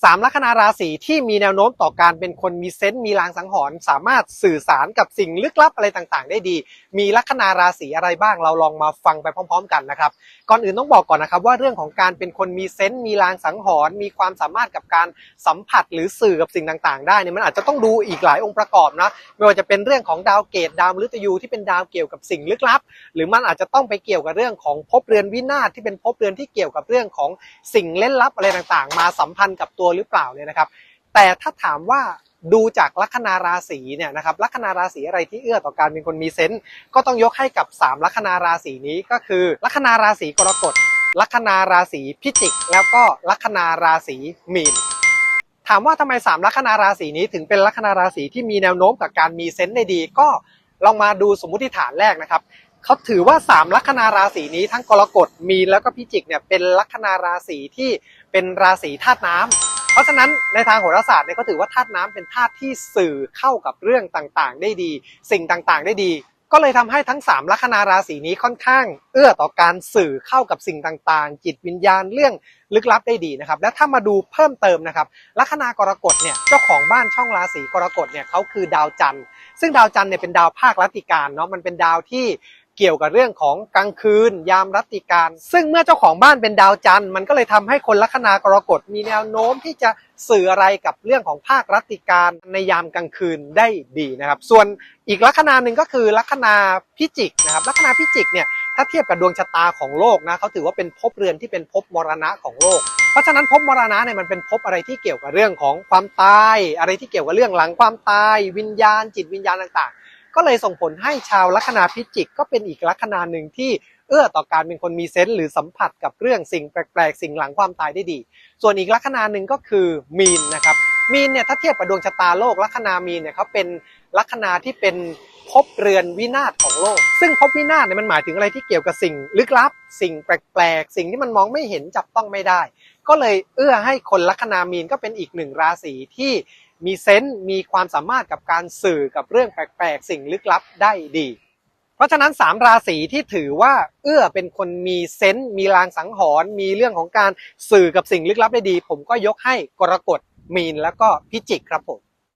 สามลัคนาราศีที่มีแนวโน้มต่อการเป็นคนมีเซนต์มีลางสังหรณ์สามารถสื่อสารกับสิ่งลึกลับอะไรต่างๆ ได้ดี มีลัคนาราศีอะไรบ้างเราลองมาฟังไปพร้อม ๆ กันนะครับ ก่อนอื่นต้องบอกก่อนนะครับว่าเรื่องของการเป็นคนมีเซนต์มีลางสังหรณ์มีความสามารถกับการสัมผัสหรือสื่อกับสิ่งต่างๆ ได้เนี่ยมันอาจจะต้องดูอีกหลายองค์ประกอบนะไม่ว่าจะเป็นเรื่องของดาวเกตดาวมฤตยูที่เป็นดาวเกี่ยวกับสิ่งลึกลับ หรือมันอาจจะต้องไปเกี่ยวกับเรื่องของภพเรือนวินาศที่เป็นภพเรือนที่เกี่ยวกับเรื่องของสิ่งเล่นลับอะไรต่างๆ มาสัมพันธ์กับตัวหรือเปล่าเนี่ยนะครับ แต่ถ้าถามว่าดูจากลัคนาราศีเนี่ยนะครับลัคนาราศีอะไรที่เอื้อต่อการเป็นคนมีเซนส์ก็ต้องยกให้กับ 3 ลัคนาราศีนี้ก็คือ ลัคนาราศีกรกฎลัคนาราศีพิจิก แล้วก็ลัคนาราศีมีนถามว่าทำไม 3 ลัคนาราศีนี้ถึงเป็นลัคนาราศีที่มีแนวโน้มกับการมีเซนส์ได้ดี ก็ลองมาดูสมมุติฐานแรกนะครับเขาถือว่า 3 ลัคนาราศีนี้ทั้งกรกฎมีนแล้วก็พิจิกเนี่ยเป็นลัคนาราศีที่เป็นราศีธาตุน้ำ เพราะฉะนั้นในทางโหราศาสตร์เนี่ยก็ถือว่าธาตุน้ำเป็นธาตุที่สื่อเข้ากับเรื่องต่างๆ ได้ดี สิ่งต่างๆ ได้ดี ก็เลยทำให้ทั้ง 3 ลัคนาราศีนี้ค่อนข้าง เอื้อต่อการสื่อเข้ากับสิ่งต่างๆ จิตวิญญาณเรื่องลึกลับได้ดีนะครับ และถ้ามาดูเพิ่มเติมนะครับ ลัคนากรกฎเนี่ยเจ้าของบ้านช่องราศีกรกฎเนี่ยเขาคือดาวจันทร์ซึ่งดาวจันทร์เนี่ยเป็นดาวภาครัติการเนาะมันเป็นดาวที่ เกี่ยวกับเรื่องของกลางคืน ยามรัติการ ซึ่งเมื่อเจ้าของบ้านเป็นดาวจันทร์มันก็เลยทำให้คนลัคนากรกฎมีแนวโน้มที่จะสื่ออะไรกับเรื่องของภาครัติการในยามกลางคืนได้ดีนะครับ ส่วนอีกลัคนาหนึ่งก็คือลัคนาพิจิกนะครับ ลัคนาพิจิกเนี่ยถ้าเทียบกับดวงชะตาของโลกนะเขาถือว่าเป็นภพเรือนที่เป็นภพมรณะของโลก เพราะฉะนั้นภพมรณะเนี่ยมันเป็นภพอะไรที่เกี่ยวกับเรื่องของความตาย อะไรที่เกี่ยวกับเรื่องหลังความตาย วิญญาณ จิตวิญญาณต่างๆ ก็เลยส่งผลให้ชาวลัคนาพิจิก ก็เป็นอีกลัคนาหนึ่งที่เอื้อต่อการเป็นคนมีเซนส์หรือสัมผัสกับเรื่องสิ่งแปลกๆ สิ่งหลังความตายได้ดี ส่วนอีกลัคนาหนึ่งก็คือมีนนะครับมีนเนี่ยถ้าเทียบกับดวงชะตาโลกลัคนามีนเนี่ยเขาเป็นลัคนาที่เป็นภพเรือนวินาศของโลก ซึ่งภพวินาศเนี่ยมันหมายถึงอะไรที่เกี่ยวกับสิ่งลึกลับ สิ่งแปลกๆ สิ่งที่มันมองไม่เห็นจับต้องไม่ได้ ก็เลยเอื้อให้คนลัคนามีนก็เป็นอีกหนึ่งราศีที่มีเซนต์มีความสามารถกับการสื่อกับเรื่องแปลกๆ สิ่งลึกลับได้ดี เพราะฉะนั้น 3 ราศีที่ถือว่าเอื้อเป็นคนมีเซนต์มีลางสังหรณ์มีเรื่องของการสื่อกับสิ่งลึกลับได้ดี ผมก็ยกให้กรกฎมีนแล้วก็พิจิกครับผม